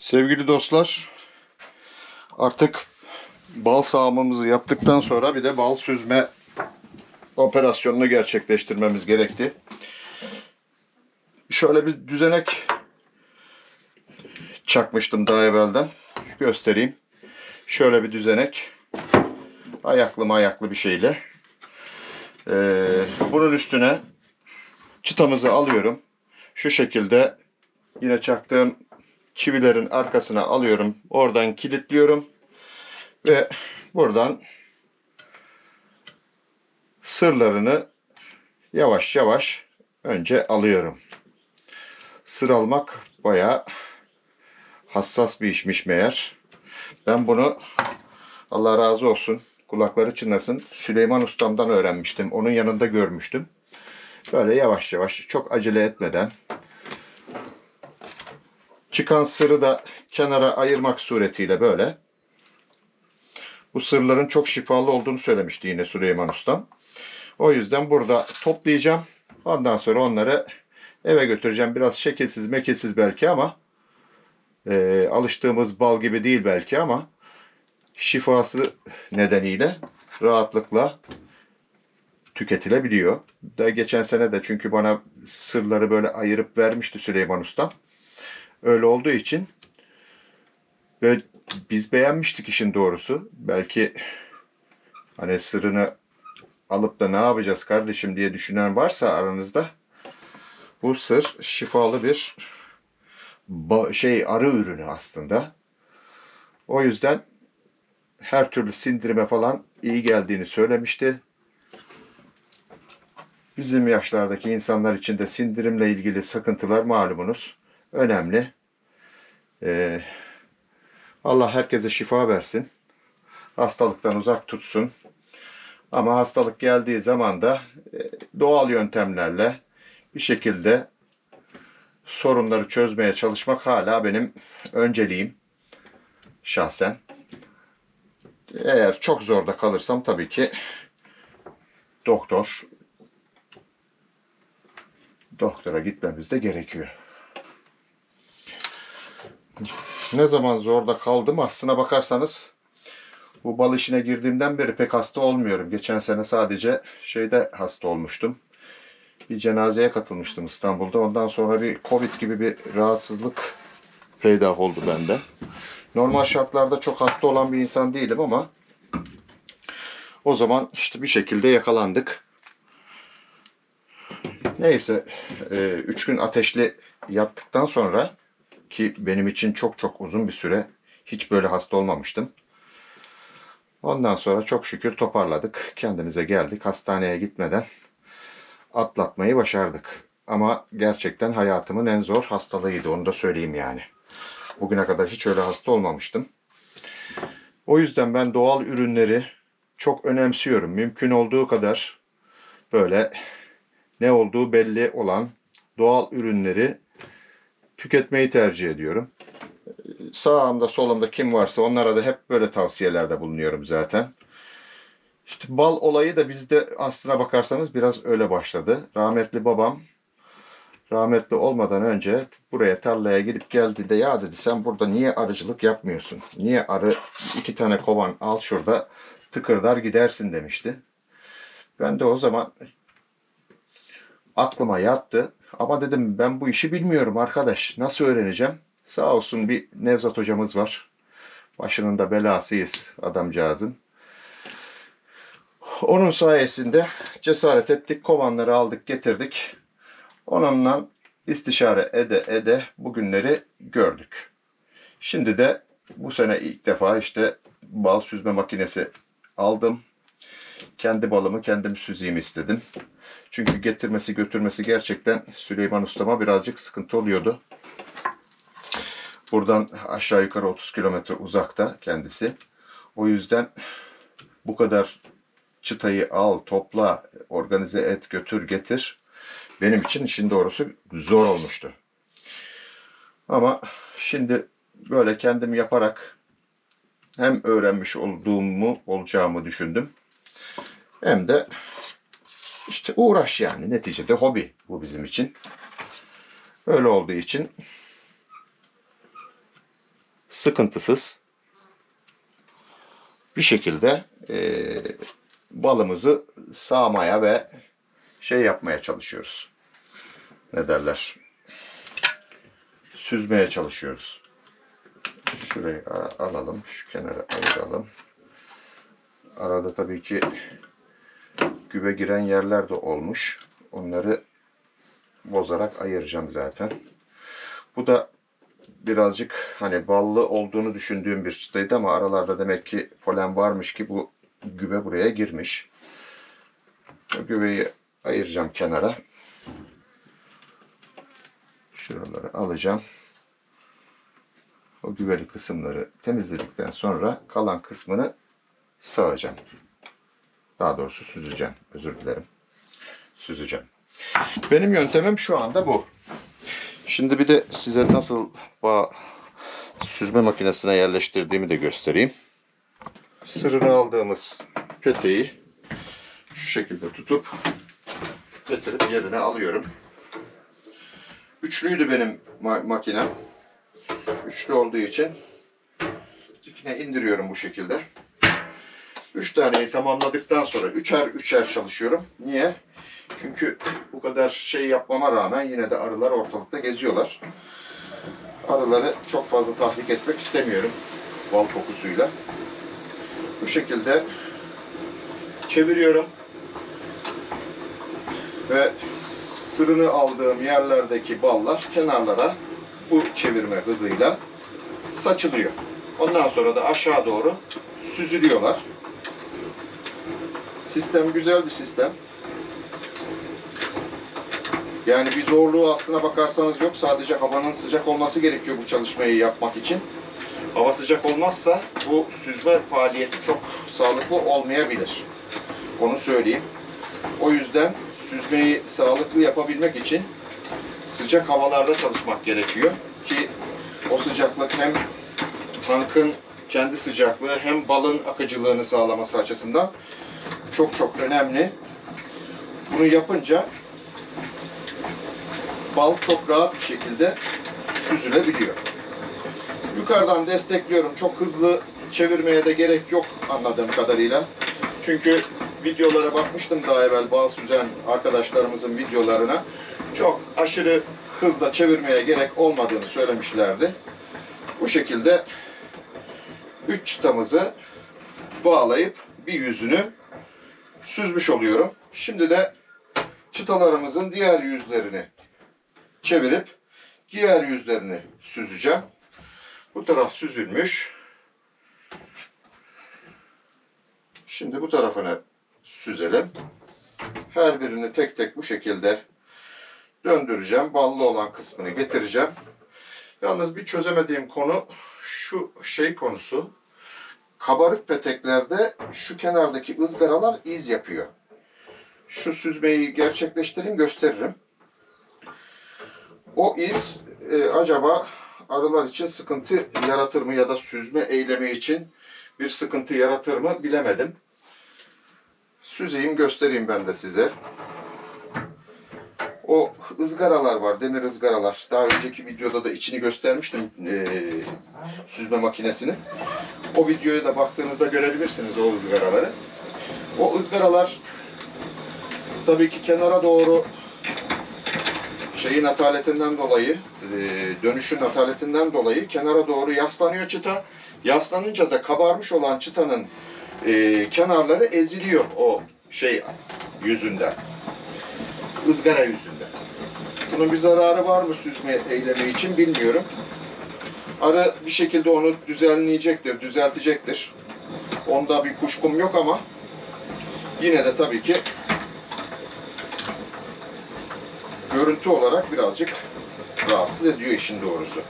Sevgili dostlar, artık bal sağımımızı yaptıktan sonra bir de bal süzme operasyonunu gerçekleştirmemiz gerekti. Şöyle bir düzenek çakmıştım daha evvelden. Göstereyim. Şöyle bir düzenek. Ayaklı ayaklı bir şeyle. Ee, bunun üstüne çıtamızı alıyorum. Şu şekilde yine çaktığım çivilerin arkasına alıyorum. Oradan kilitliyorum. Ve buradan sırlarını yavaş yavaş önce alıyorum. Sır almak bayağı hassas bir işmiş meğer. Ben bunu Allah razı olsun kulakları çınlasın Süleyman Ustam'dan öğrenmiştim. Onun yanında görmüştüm. Böyle yavaş yavaş çok acele etmeden çıkan sırı da kenara ayırmak suretiyle böyle. Bu sırların çok şifalı olduğunu söylemişti yine Süleyman Ustam. O yüzden burada toplayacağım. Ondan sonra onları eve götüreceğim. Biraz şekilsiz mekilsiz belki ama e, alıştığımız bal gibi değil belki ama şifası nedeniyle rahatlıkla tüketilebiliyor. Da geçen sene de çünkü bana sırları böyle ayırıp vermişti Süleyman Usta. Öyle olduğu için ve biz beğenmiştik işin doğrusu. Belki hani sırrını alıp da ne yapacağız kardeşim diye düşünen varsa aranızda bu sır şifalı bir şey arı ürünü aslında. O yüzden her türlü sindirime falan iyi geldiğini söylemişti. Bizim yaşlardaki insanlar için de sindirimle ilgili sıkıntılar malumunuz önemli. Ee, Allah herkese şifa versin. Hastalıktan uzak tutsun. Ama hastalık geldiği zaman da e, doğal yöntemlerle bir şekilde sorunları çözmeye çalışmak hala benim önceliğim şahsen. Eğer çok zorda kalırsam tabii ki doktor doktora gitmemiz de gerekiyor. Ne zaman zorda kaldım aslına bakarsanız bu bal işine girdiğimden beri pek hasta olmuyorum. Geçen sene sadece şeyde hasta olmuştum. Bir cenazeye katılmıştım İstanbul'da. Ondan sonra bir Covid gibi bir rahatsızlık peydah oldu bende. Normal şartlarda çok hasta olan bir insan değilim ama o zaman işte bir şekilde yakalandık. Neyse, 3 gün ateşli yattıktan sonra ki benim için çok çok uzun bir süre hiç böyle hasta olmamıştım. Ondan sonra çok şükür toparladık. Kendimize geldik. Hastaneye gitmeden atlatmayı başardık. Ama gerçekten hayatımın en zor hastalığıydı. Onu da söyleyeyim yani. Bugüne kadar hiç öyle hasta olmamıştım. O yüzden ben doğal ürünleri çok önemsiyorum. Mümkün olduğu kadar böyle ne olduğu belli olan doğal ürünleri tüketmeyi tercih ediyorum. Sağımda solumda kim varsa onlara da hep böyle tavsiyelerde bulunuyorum zaten. İşte bal olayı da bizde aslına bakarsanız biraz öyle başladı. Rahmetli babam rahmetli olmadan önce buraya tarlaya gidip geldiğinde ya dedi sen burada niye arıcılık yapmıyorsun? Niye arı iki tane kovan al şurada tıkırdar gidersin demişti. Ben de o zaman aklıma yattı. Ama dedim ben bu işi bilmiyorum arkadaş. Nasıl öğreneceğim? Sağ olsun bir Nevzat hocamız var. Başının da belasıyız adamcağızın. Onun sayesinde cesaret ettik. Kovanları aldık getirdik. Onunla istişare ede ede bugünleri gördük. Şimdi de bu sene ilk defa işte bal süzme makinesi aldım. Kendi balımı kendim süzeyim istedim. Çünkü getirmesi götürmesi gerçekten Süleyman Ustama birazcık sıkıntı oluyordu. Buradan aşağı yukarı 30 kilometre uzakta kendisi. O yüzden bu kadar çıtayı al, topla, organize et, götür, getir. Benim için işin doğrusu zor olmuştu. Ama şimdi böyle kendim yaparak hem öğrenmiş olduğumu, olacağımı düşündüm. Hem de işte uğraş yani. Neticede hobi bu bizim için. Öyle olduğu için sıkıntısız bir şekilde eee, balımızı sağmaya ve şey yapmaya çalışıyoruz. Ne derler? Süzmeye çalışıyoruz. Şurayı alalım. Şu kenara ayıralım. Arada tabii ki güve giren yerler de olmuş. Onları bozarak ayıracağım zaten. Bu da birazcık hani ballı olduğunu düşündüğüm bir çıtaydı ama aralarda demek ki polen varmış ki bu güve buraya girmiş. O güveyi ayıracağım kenara. Şuraları alacağım. O güveli kısımları temizledikten sonra kalan kısmını sağacağım. Daha doğrusu süzeceğim. Özür dilerim. Süzeceğim. Benim yöntemim şu anda bu. Şimdi bir de size nasıl süzme makinesine yerleştirdiğimi de göstereyim. Sırrını aldığımız peteği şu şekilde tutup getirip yerine alıyorum. Üçlüydü benim ma- makinem. Üçlü olduğu için dikine indiriyorum bu şekilde. Üç taneyi tamamladıktan sonra üçer üçer çalışıyorum. Niye? Çünkü bu kadar şey yapmama rağmen yine de arılar ortalıkta geziyorlar. Arıları çok fazla tahrik etmek istemiyorum bal kokusuyla. Bu şekilde çeviriyorum ve sırrını aldığım yerlerdeki ballar kenarlara bu çevirme hızıyla saçılıyor. Ondan sonra da aşağı doğru süzülüyorlar. Sistem güzel bir sistem. Yani bir zorluğu aslına bakarsanız yok. Sadece havanın sıcak olması gerekiyor bu çalışmayı yapmak için. Hava sıcak olmazsa bu süzme faaliyeti çok sağlıklı olmayabilir. Onu söyleyeyim. O yüzden süzmeyi sağlıklı yapabilmek için sıcak havalarda çalışmak gerekiyor ki o sıcaklık hem tankın kendi sıcaklığı hem balın akıcılığını sağlaması açısından çok çok önemli. Bunu yapınca bal çok rahat bir şekilde süzülebiliyor. Yukarıdan destekliyorum. Çok hızlı çevirmeye de gerek yok anladığım kadarıyla. Çünkü videolara bakmıştım daha evvel bal süzen arkadaşlarımızın videolarına. Çok aşırı hızla çevirmeye gerek olmadığını söylemişlerdi. Bu şekilde 3 çıtamızı bağlayıp bir yüzünü süzmüş oluyorum. Şimdi de çıtalarımızın diğer yüzlerini çevirip diğer yüzlerini süzeceğim. Bu taraf süzülmüş. Şimdi bu tarafını süzelim. Her birini tek tek bu şekilde döndüreceğim. Ballı olan kısmını getireceğim. Yalnız bir çözemediğim konu şu şey konusu. Kabarık peteklerde şu kenardaki ızgaralar iz yapıyor. Şu süzmeyi gerçekleştireyim gösteririm. O iz e, acaba arılar için sıkıntı yaratır mı ya da süzme eylemi için bir sıkıntı yaratır mı bilemedim. Süzeyim göstereyim ben de size. O ızgaralar var, demir ızgaralar. Daha önceki videoda da içini göstermiştim e, süzme makinesini. O videoya da baktığınızda görebilirsiniz o ızgaraları. O ızgaralar tabii ki kenara doğru şeyin ataletinden dolayı, e, dönüşün ataletinden dolayı kenara doğru yaslanıyor çıta. Yaslanınca da kabarmış olan çıtanın e, kenarları eziliyor o şey yüzünden. Izgara yüzünden. Bunun bir zararı var mı süzme eylemi için bilmiyorum. Arı bir şekilde onu düzenleyecektir, düzeltecektir. Onda bir kuşkum yok ama yine de tabii ki görüntü olarak birazcık rahatsız ediyor işin doğrusu.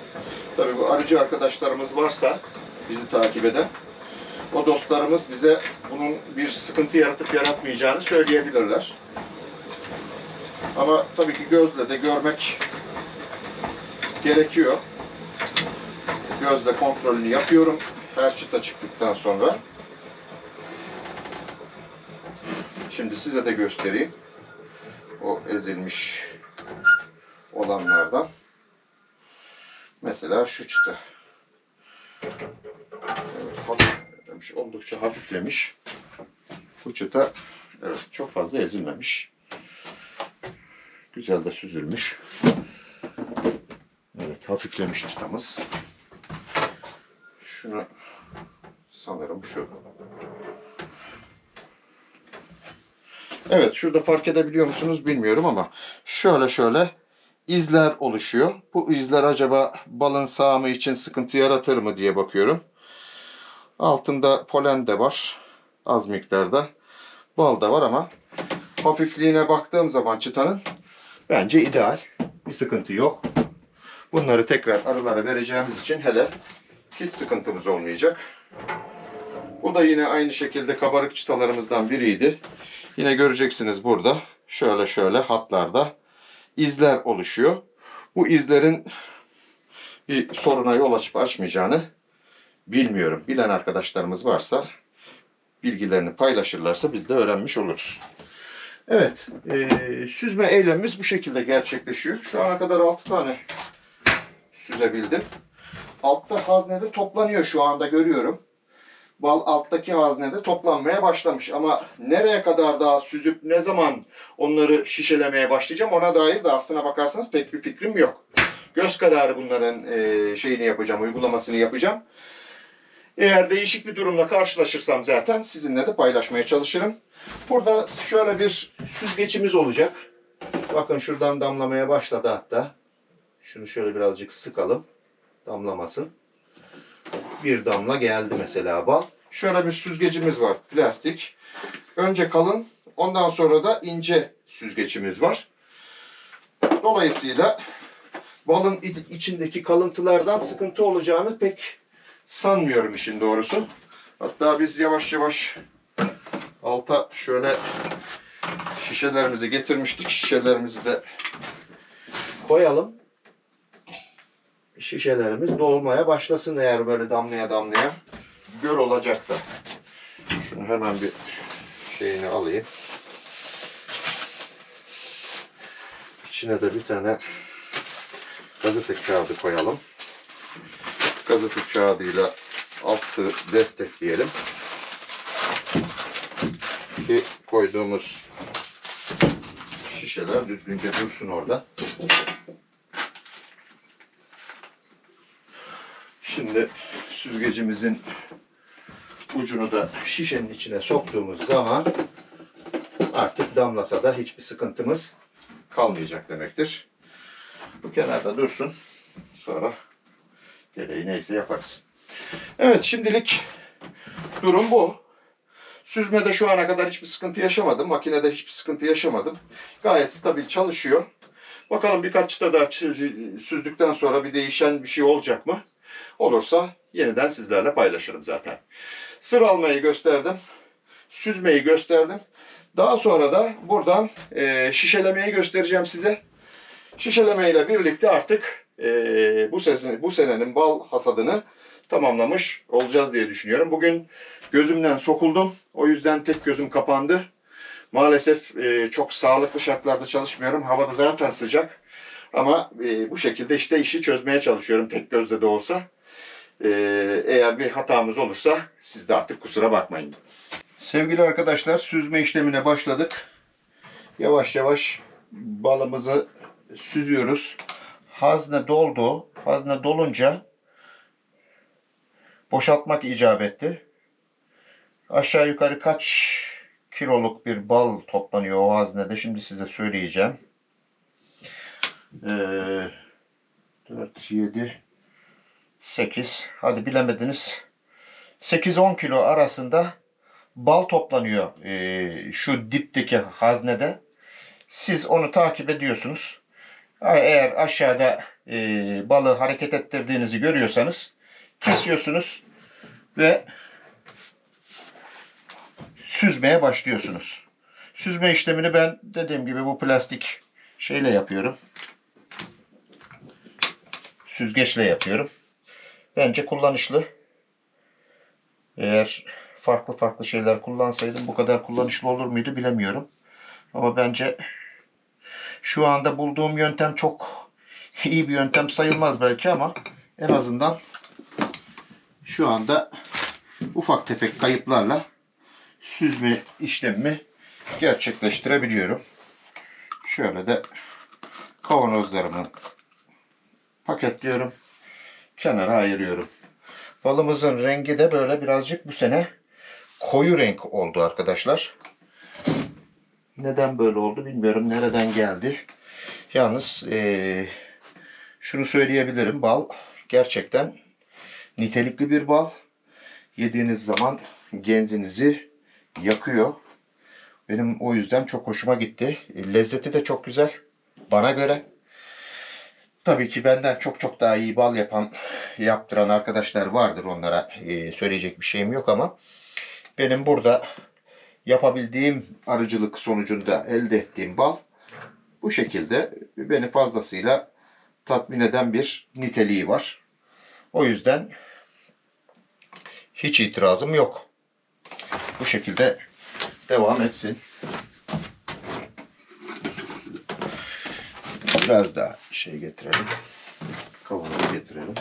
Tabii bu arıcı arkadaşlarımız varsa bizi takip eden o dostlarımız bize bunun bir sıkıntı yaratıp yaratmayacağını söyleyebilirler. Ama tabii ki gözle de görmek gerekiyor. Gözle kontrolünü yapıyorum her çıta çıktıktan sonra. Şimdi size de göstereyim. O ezilmiş olanlardan. Mesela şu çıta. Evet, oldukça hafiflemiş. Bu çıta evet, çok fazla ezilmemiş. Güzel de süzülmüş. Evet hafiflemiş çıtamız. Şunu sanırım şu. Evet şurada fark edebiliyor musunuz bilmiyorum ama şöyle şöyle izler oluşuyor. Bu izler acaba balın sağımı için sıkıntı yaratır mı diye bakıyorum. Altında polen de var az miktarda. Bal da var ama hafifliğine baktığım zaman çıtanın bence ideal. Bir sıkıntı yok. Bunları tekrar arılara vereceğimiz için hele hiç sıkıntımız olmayacak. Bu da yine aynı şekilde kabarık çıtalarımızdan biriydi. Yine göreceksiniz burada şöyle şöyle hatlarda izler oluşuyor. Bu izlerin bir soruna yol açıp açmayacağını bilmiyorum. Bilen arkadaşlarımız varsa bilgilerini paylaşırlarsa biz de öğrenmiş oluruz. Evet, e, süzme eylemimiz bu şekilde gerçekleşiyor. Şu ana kadar 6 tane süzebildim. Altta haznede toplanıyor şu anda görüyorum. Bal alttaki haznede toplanmaya başlamış ama nereye kadar daha süzüp ne zaman onları şişelemeye başlayacağım ona dair de aslına bakarsanız pek bir fikrim yok. Göz kararı bunların e, şeyini yapacağım, uygulamasını yapacağım. Eğer değişik bir durumla karşılaşırsam zaten sizinle de paylaşmaya çalışırım. Burada şöyle bir süzgeçimiz olacak. Bakın şuradan damlamaya başladı hatta. Şunu şöyle birazcık sıkalım. Damlamasın. Bir damla geldi mesela bal. Şöyle bir süzgecimiz var plastik. Önce kalın ondan sonra da ince süzgecimiz var. Dolayısıyla balın içindeki kalıntılardan sıkıntı olacağını pek sanmıyorum işin doğrusu. Hatta biz yavaş yavaş alta şöyle şişelerimizi getirmiştik. Şişelerimizi de koyalım. Şişelerimiz dolmaya başlasın eğer böyle damlaya damlaya göl olacaksa. Şunu hemen bir şeyini alayım. İçine de bir tane gazete kağıdı koyalım. Gazete kağıdıyla altı destekleyelim. Ki koyduğumuz şişeler düzgünce dursun orada. Şimdi süzgecimizin ucunu da şişenin içine soktuğumuz zaman artık damlasa da hiçbir sıkıntımız kalmayacak demektir. Bu kenarda dursun. Sonra gereği neyse yaparız. Evet şimdilik durum bu. Süzmede şu ana kadar hiçbir sıkıntı yaşamadım. Makinede hiçbir sıkıntı yaşamadım. Gayet stabil çalışıyor. Bakalım birkaç çıta daha süzdükten sonra bir değişen bir şey olacak mı? Olursa yeniden sizlerle paylaşırım zaten. Sır almayı gösterdim. Süzmeyi gösterdim. Daha sonra da buradan e, şişelemeyi göstereceğim size. Şişeleme ile birlikte artık e, bu sene, bu senenin bal hasadını tamamlamış olacağız diye düşünüyorum. Bugün gözümden sokuldum. O yüzden tek gözüm kapandı. Maalesef e, çok sağlıklı şartlarda çalışmıyorum. Havada zaten sıcak. Ama e, bu şekilde işte işi çözmeye çalışıyorum tek gözle de olsa. E, eğer bir hatamız olursa siz de artık kusura bakmayın. Sevgili arkadaşlar süzme işlemine başladık. Yavaş yavaş balımızı süzüyoruz. Hazne doldu. Hazne dolunca boşaltmak icap etti. Aşağı yukarı kaç kiloluk bir bal toplanıyor o haznede şimdi size söyleyeceğim. Ee, 4, 7, 8 hadi bilemediniz. 8-10 kilo arasında bal toplanıyor ee, şu dipteki haznede. Siz onu takip ediyorsunuz. Eğer aşağıda e, balığı hareket ettirdiğinizi görüyorsanız kesiyorsunuz ve süzmeye başlıyorsunuz. Süzme işlemini ben dediğim gibi bu plastik şeyle yapıyorum. Süzgeçle yapıyorum. Bence kullanışlı. Eğer farklı farklı şeyler kullansaydım bu kadar kullanışlı olur muydu bilemiyorum. Ama bence şu anda bulduğum yöntem çok iyi bir yöntem sayılmaz belki ama en azından şu anda ufak tefek kayıplarla süzme işlemimi gerçekleştirebiliyorum. Şöyle de kavanozlarımı paketliyorum. Kenara ayırıyorum. Balımızın rengi de böyle birazcık bu sene koyu renk oldu arkadaşlar. Neden böyle oldu bilmiyorum. Nereden geldi? Yalnız eee, şunu söyleyebilirim. Bal gerçekten nitelikli bir bal. Yediğiniz zaman genzinizi yakıyor. Benim o yüzden çok hoşuma gitti. Lezzeti de çok güzel. Bana göre. Tabii ki benden çok çok daha iyi bal yapan, yaptıran arkadaşlar vardır. Onlara eee, söyleyecek bir şeyim yok ama benim burada yapabildiğim arıcılık sonucunda elde ettiğim bal bu şekilde beni fazlasıyla tatmin eden bir niteliği var. O yüzden hiç itirazım yok. Bu şekilde devam etsin. Biraz daha şey getirelim. Kavanoz getirelim.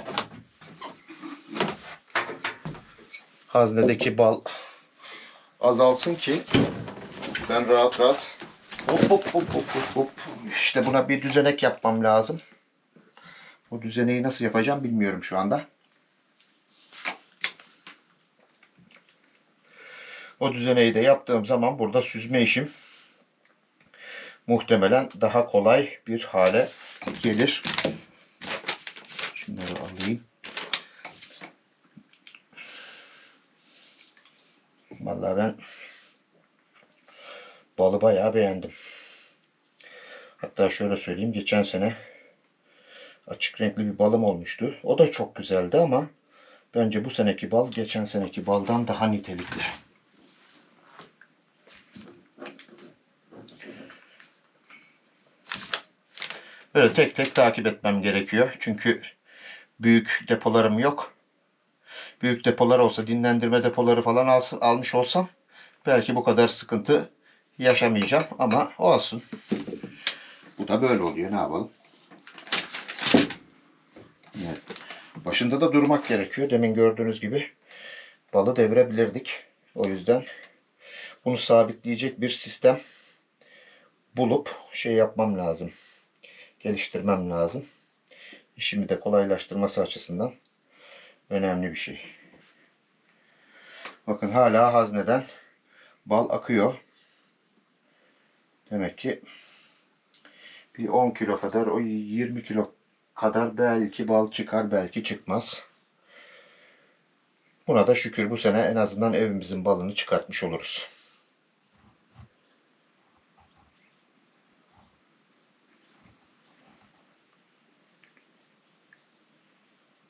Haznedeki bal azalsın ki ben rahat rahat hop hop hop hop hop hop işte buna bir düzenek yapmam lazım. Bu düzeneyi nasıl yapacağım bilmiyorum şu anda. O düzeneyi de yaptığım zaman burada süzme işim muhtemelen daha kolay bir hale gelir. Şunları alayım. Vallahi ben balı bayağı beğendim. Hatta şöyle söyleyeyim geçen sene açık renkli bir balım olmuştu. O da çok güzeldi ama bence bu seneki bal geçen seneki baldan daha nitelikli. Böyle tek tek takip etmem gerekiyor. Çünkü büyük depolarım yok. Büyük depolar olsa dinlendirme depoları falan alsın, almış olsam belki bu kadar sıkıntı yaşamayacağım ama olsun. Bu da böyle oluyor ne yapalım. Evet. Başında da durmak gerekiyor. Demin gördüğünüz gibi balı devirebilirdik. O yüzden bunu sabitleyecek bir sistem bulup şey yapmam lazım. Geliştirmem lazım. İşimi de kolaylaştırması açısından önemli bir şey. Bakın hala hazneden bal akıyor. Demek ki bir 10 kilo kadar, o 20 kilo kadar belki bal çıkar, belki çıkmaz. Buna da şükür bu sene en azından evimizin balını çıkartmış oluruz.